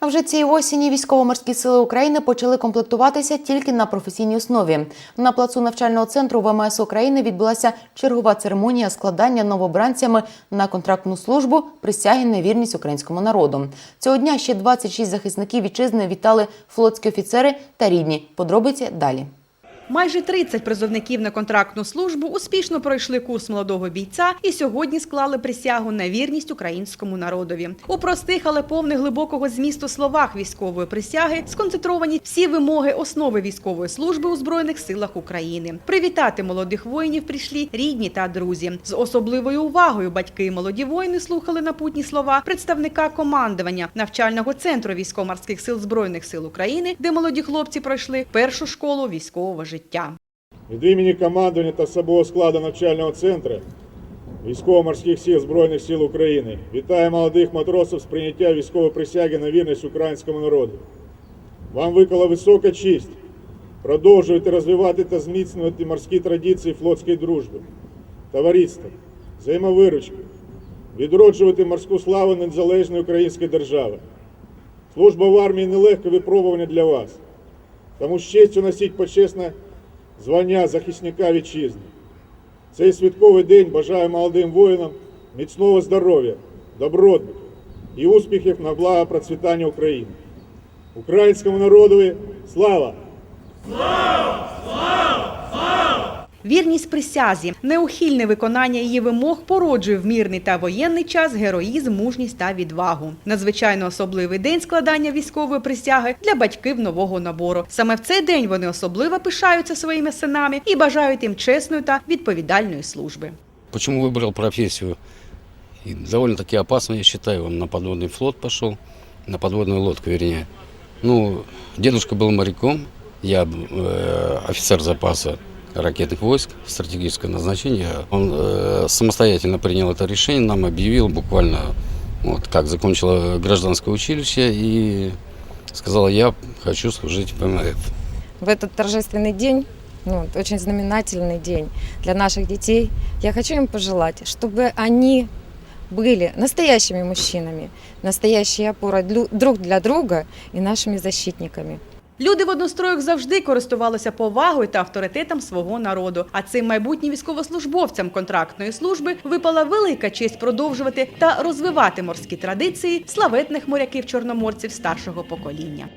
А вже цієї осені військово-морські сили України почали комплектуватися тільки на професійній основі. На плацу навчального центру ВМС України відбулася чергова церемонія складання новобранцями на контрактну службу присяги на вірність українському народу. Цього дня ще 26 захисників вітчизни вітали флотські офіцери та рідні. Подробиці далі. Майже 30 призовників на контрактну службу успішно пройшли курс молодого бійця і сьогодні склали присягу на вірність українському народові. У простих, але повних глибокого змісту словах військової присяги сконцентровані всі вимоги основи військової служби у збройних силах України. Привітати молодих воїнів прийшли рідні та друзі. З особливою увагою батьки і молоді воїни слухали напутні слова представника командування навчального центру військово-морських сил збройних сил України, де молоді хлопці пройшли першу школу військового життя. Від імені командування та особового складу навчального центру військово-морських сил Збройних сил України вітаю молодих матросів з прийняття військової присяги на вірність українському народу. Вам викала висока честь продовжувати розвивати та зміцнювати морські традиції флотської дружби, товариства, взаємовиручки, відроджувати морську славу незалежної української держави. Служба в армії нелегке випробування для вас. Тому з честю носіть почесне звання захисника вітчизни. Цей святковий день бажаю молодим воїнам міцного здоров'я, добробуту і успіхів на благо процвітання України. Українському народові слава! Вірність присязі, неухильне виконання її вимог породжує в мирний та воєнний час героїзм, мужність та відвагу. Надзвичайно особливий день складання військової присяги для батьків нового набору. Саме в цей день вони особливо пишаються своїми синами і бажають їм чесної та відповідальної служби. Почему выбрал профессию? И довольно-таки опасно, я считаю. Он на подводный флот пошел, на подводную лодку, вернее. Ну, дедушка был моряком, я э, офицер запаса Ракетных войск, стратегическое назначение. Он э, самостоятельно принял это решение, нам объявил буквально, вот, как закончила гражданское училище, и сказал, я хочу служить в ПМФ. в этот торжественный день, ну, очень знаменательный день для наших детей, я хочу им пожелать, чтобы они были настоящими мужчинами, настоящей опорой друг для друга и нашими защитниками. Люди в одностроях завжди користувалися повагою та авторитетом свого народу. А цим майбутнім військовослужбовцям контрактної служби випала велика честь продовжувати та розвивати морські традиції славетних моряків чорноморців старшого покоління.